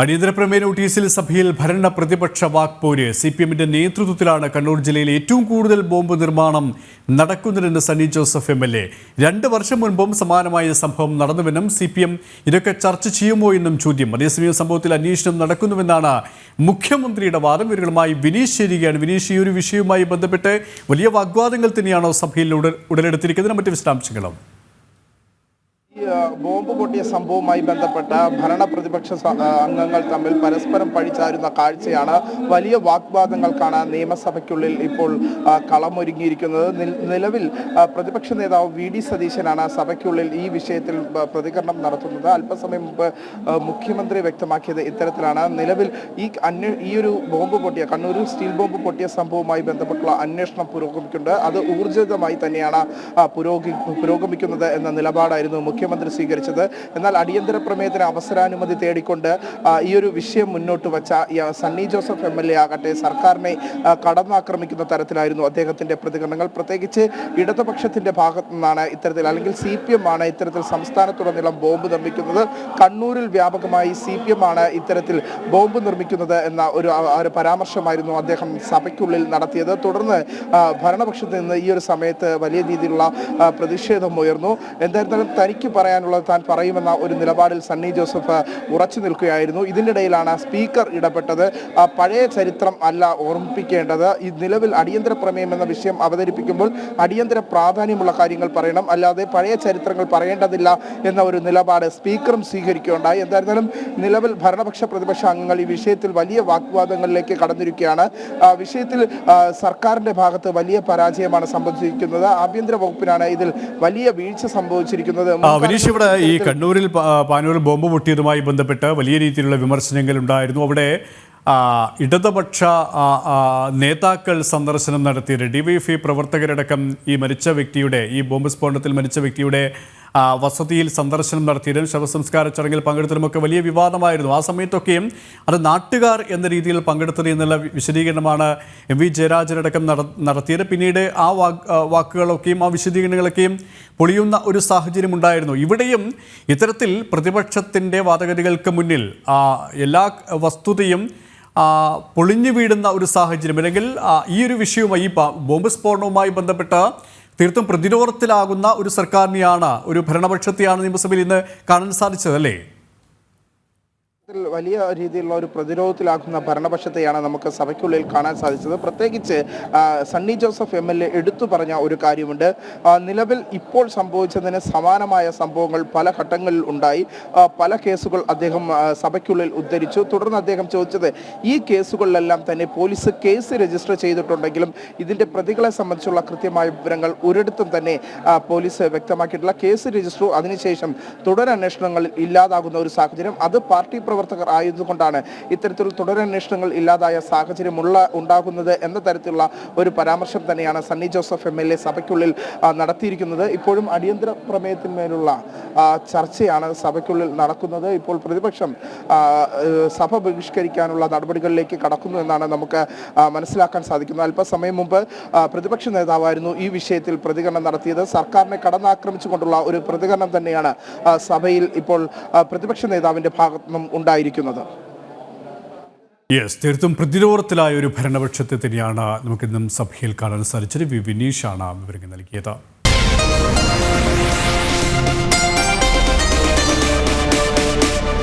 അടിയന്തര പ്രമേയ നോട്ടീസിൽ സഭയിൽ ഭരണ പ്രതിപക്ഷ വാക്പോര് സി പി എമ്മിന്റെ നേതൃത്വത്തിലാണ് കണ്ണൂർ ജില്ലയിൽ ഏറ്റവും കൂടുതൽ ബോംബ് നിർമ്മാണം നടക്കുന്നതെന്ന് Sunny Joseph M L A. രണ്ട് വർഷം മുൻപും സമാനമായ സംഭവം നടന്നുവെന്നും സി പി എം ഇതൊക്കെ ചർച്ച ചെയ്യുമോ എന്നും ചോദ്യം. അതേസമയം സംഭവത്തിൽ അന്വേഷണം നടക്കുന്നുവെന്നാണ് മുഖ്യമന്ത്രിയുടെ വാദം. ഇവരുമായി വിനീഷ് ചേരുകയാണ്. വിനീഷ് ഈ ഒരു വിഷയവുമായി ബന്ധപ്പെട്ട് വലിയ വാഗ്വാദങ്ങൾ തന്നെയാണോ സഭയിൽ ഉട- ഉടലെടുത്തിരിക്കുന്നത്? മറ്റ് വിശദാംശങ്ങളും. ബോംബ് പൊട്ടിയ സംഭവവുമായി ബന്ധപ്പെട്ട ഭരണ പ്രതിപക്ഷ അംഗങ്ങൾ തമ്മിൽ പരസ്പരം പഴിച്ചാരുന്ന കാഴ്ചയാണ് വലിയ വാഗ്വാദങ്ങൾക്കാണ് നിയമസഭയ്ക്കുള്ളിൽ ഇപ്പോൾ കളമൊരുങ്ങിയിരിക്കുന്നത്. നിലവിൽ പ്രതിപക്ഷ നേതാവ് വി ഡി സതീശനാണ് സഭയ്ക്കുള്ളിൽ ഈ വിഷയത്തിൽ പ്രതികരണം നടത്തുന്നത്. അല്പസമയം മുമ്പ് മുഖ്യമന്ത്രി വ്യക്തമാക്കിയത് ഇത്തരത്തിലാണ്. നിലവിൽ ഈ അന്വേ ഈ ഒരു ബോംബ് പൊട്ടിയ കണ്ണൂരിൽ സ്റ്റീൽ ബോംബ് പൊട്ടിയ സംഭവവുമായി ബന്ധപ്പെട്ടുള്ള അന്വേഷണം പുരോഗമിക്കുന്നുണ്ട്. അത് ഊർജിതമായി തന്നെയാണ് പുരോഗമിക്കുന്നത് എന്ന നിലപാടായിരുന്നു മുഖ്യമന്ത്രി സ്വീകരിച്ചത്. എന്നാൽ അടിയന്തര പ്രമേയത്തിന് അവസരാനുമതി തേടിക്കൊണ്ട് ഈ ഒരു വിഷയം മുന്നോട്ട് വച്ച Sunny Joseph M L A ആകട്ടെ സർക്കാരിനെ കടന്നാക്രമിക്കുന്ന തരത്തിലായിരുന്നു അദ്ദേഹത്തിന്റെ പ്രതികരണങ്ങൾ. പ്രത്യേകിച്ച് ഇടതുപക്ഷത്തിന്റെ ഭാഗത്തു നിന്നാണ് ഇത്തരത്തിൽ അല്ലെങ്കിൽ സി പി എം ആണ് ഇത്തരത്തിൽ സംസ്ഥാനത്തുടനീളം ബോംബ് നിർമ്മിക്കുന്നത്. കണ്ണൂരിൽ വ്യാപകമായി സി പി എം ആണ് ഇത്തരത്തിൽ ബോംബ് നിർമ്മിക്കുന്നത് എന്ന ഒരു ഒരു പരാമർശമായിരുന്നു അദ്ദേഹം സഭയ്ക്കുള്ളിൽ നടത്തിയത്. തുടർന്ന് ഭരണപക്ഷത്ത് നിന്ന് ഈ ഒരു സമയത്ത് വലിയ രീതിയിലുള്ള പ്രതിഷേധം ഉയർന്നു. എന്തായിരുന്നാലും തനിക്ക് പറയാനുള്ളത് താൻ പറയുമെന്ന ഒരു നിലപാടിൽ സണ്ണി ജോസഫ് ഉറച്ചു നിൽക്കുകയായിരുന്നു. ഇതിനിടയിലാണ് സ്പീക്കർ ഇടപെട്ടത്. പഴയ ചരിത്രം അല്ല ഓർമ്മിപ്പിക്കേണ്ടത്. ഈ നിലവിൽ അടിയന്തര പ്രമേയം എന്ന വിഷയം അവതരിപ്പിക്കുമ്പോൾ അടിയന്തര പ്രാധാന്യമുള്ള കാര്യങ്ങൾ പറയണം. അല്ലാതെ പഴയ ചരിത്രങ്ങൾ പറയേണ്ടതില്ല എന്ന ഒരു നിലപാട് സ്പീക്കറും സ്വീകരിക്കുകയുണ്ടായി. എന്തായിരുന്നാലും നിലവിൽ ഭരണപക്ഷ പ്രതിപക്ഷ അംഗങ്ങൾ ഈ വിഷയത്തിൽ വലിയ വാഗ്വാദങ്ങളിലേക്ക് കടന്നിരിക്കുകയാണ്. വിഷയത്തിൽ സർക്കാരിന്റെ ഭാഗത്ത് വലിയ പരാജയമാണ് സംഭവിച്ചിരിക്കുന്നത്. ആഭ്യന്തര വകുപ്പിനാണ് ഇതിൽ വലിയ വീഴ്ച സംഭവിച്ചിരിക്കുന്നത്. വിനീഷ് ഇവിടെ ഈ കണ്ണൂരിൽ പാനൂരിൽ ബോംബ് പൊട്ടിയതുമായി ബന്ധപ്പെട്ട് വലിയ രീതിയിലുള്ള വിമർശനങ്ങൾ ഉണ്ടായിരുന്നു. അവിടെ ഇടതുപക്ഷ നേതാക്കൾ സന്ദർശനം നടത്തിയത്. ഡി വൈ ഡിവൈഎഫ്ഐ പ്രവർത്തകരടക്കം ഈ മരിച്ച വ്യക്തിയുടെ ഈ ബോംബ് സ്ഫോടനത്തിൽ മരിച്ച വ്യക്തിയുടെ വസതിയിൽ സന്ദർശനം നടത്തിയതും ശവസംസ്കാര ചടങ്ങിൽ പങ്കെടുത്തതുമൊക്കെ വലിയ വിവാദമായിരുന്നു. ആ സമയത്തൊക്കെയും അത് നാട്ടുകാർ എന്ന രീതിയിൽ പങ്കെടുത്തത് എന്നുള്ള വിശദീകരണമാണ് എം വി ജയരാജനടക്കം നടത്തിയത്. പിന്നീട് ആ വാക്ക് ആ, വാക്കുകളൊക്കെയും ആ വിശദീകരണങ്ങളൊക്കെയും പൊളിയുന്ന ഒരു സാഹചര്യം ഉണ്ടായിരുന്നു. ഇവിടെയും ഇത്തരത്തിൽ പ്രതിപക്ഷത്തിന്റെ വാദഗതികൾക്ക് മുന്നിൽ എല്ലാ വസ്തുതയും പൊളിഞ്ഞു വീടുന്ന ഒരു സാഹചര്യം അല്ലെങ്കിൽ ഈ ഒരു വിഷയവുമായി ബോംബ് സ്ഫോടനവുമായി ബന്ധപ്പെട്ട് തീർത്തും പ്രതിരോധത്തിലാകുന്ന ഒരു സർക്കാരിനെയാണ് ഒരു ഭരണപക്ഷത്തെയാണ് നിയമസഭയിൽ ഇന്ന് കാണാൻ സാധിച്ചത് അല്ലേ? വലിയ രീതിയിലുള്ള ഒരു പ്രതിരോധത്തിലാക്കുന്ന ഭരണപക്ഷത്തെയാണ് നമുക്ക് സഭയ്ക്കുള്ളിൽ കാണാൻ സാധിച്ചത്. പ്രത്യേകിച്ച് Sunny Joseph M L A എടുത്തു പറഞ്ഞ ഒരു കാര്യമുണ്ട്. നിലവിൽ ഇപ്പോൾ സംഭവിച്ചതിന് സമാനമായ സംഭവങ്ങൾ പല ഘട്ടങ്ങളിൽ ഉണ്ടായി. പല കേസുകൾ അദ്ദേഹം സഭയ്ക്കുള്ളിൽ ഉദ്ധരിച്ചു. തുടർന്ന് അദ്ദേഹം ചോദിച്ചത് ഈ കേസുകളിലെല്ലാം തന്നെ പോലീസ് കേസ് രജിസ്റ്റർ ചെയ്തിട്ടുണ്ടെങ്കിലും ഇതിന്റെ പ്രതികളെ സംബന്ധിച്ചുള്ള കൃത്യമായ വിവരങ്ങൾ ഒരിടത്തും തന്നെ പോലീസ് വ്യക്തമാക്കിയിട്ടില്ല. കേസ് രജിസ്റ്റർ അതിനുശേഷം തുടരന്വേഷണങ്ങളിൽ ഇല്ലാതാകുന്ന ഒരു സാഹചര്യം. അത് പാർട്ടി പ്രവർത്തകർ ആയതുകൊണ്ടാണ് ഇത്തരത്തിൽ തുടരന്വേഷണങ്ങൾ ഇല്ലാതായ സാഹചര്യമുള്ള ഉണ്ടാകുന്നത് എന്ന തരത്തിലുള്ള ഒരു പരാമർശം തന്നെയാണ് Sunny Joseph M L A സഭയ്ക്കുള്ളിൽ നടത്തിയിരിക്കുന്നത്. ഇപ്പോഴും അടിയന്തര പ്രമേയത്തിന്മേലുള്ള ചർച്ചയാണ് സഭയ്ക്കുള്ളിൽ നടക്കുന്നത്. ഇപ്പോൾ പ്രതിപക്ഷം സഭ ബഹിഷ്കരിക്കാനുള്ള നടപടികളിലേക്ക് കടക്കുന്നു എന്നാണ് നമുക്ക് മനസ്സിലാക്കാൻ സാധിക്കുന്നത്. അല്പസമയം മുമ്പ് പ്രതിപക്ഷ നേതാവായിരുന്നു ഈ വിഷയത്തിൽ പ്രതികരണം നടത്തിയത്. സർക്കാരിനെ കടന്നാക്രമിച്ചുകൊണ്ടുള്ള ഒരു പ്രതികരണം തന്നെയാണ് സഭയിൽ ഇപ്പോൾ പ്രതിപക്ഷ നേതാവിന്റെ ഭാഗത്തു നിന്നും ഉണ്ടായിരിക്കുന്നത് യെസ് തീർത്തും പ്രതിരോധത്തിലായ ഒരു ഭരണപക്ഷത്തെ തന്നെയാണ് നമുക്കിന്നും സഭയിൽ കാണാൻ സാധിച്ചത്. വി വിനീഷാണ് വിവരങ്ങൾ നൽകിയത്.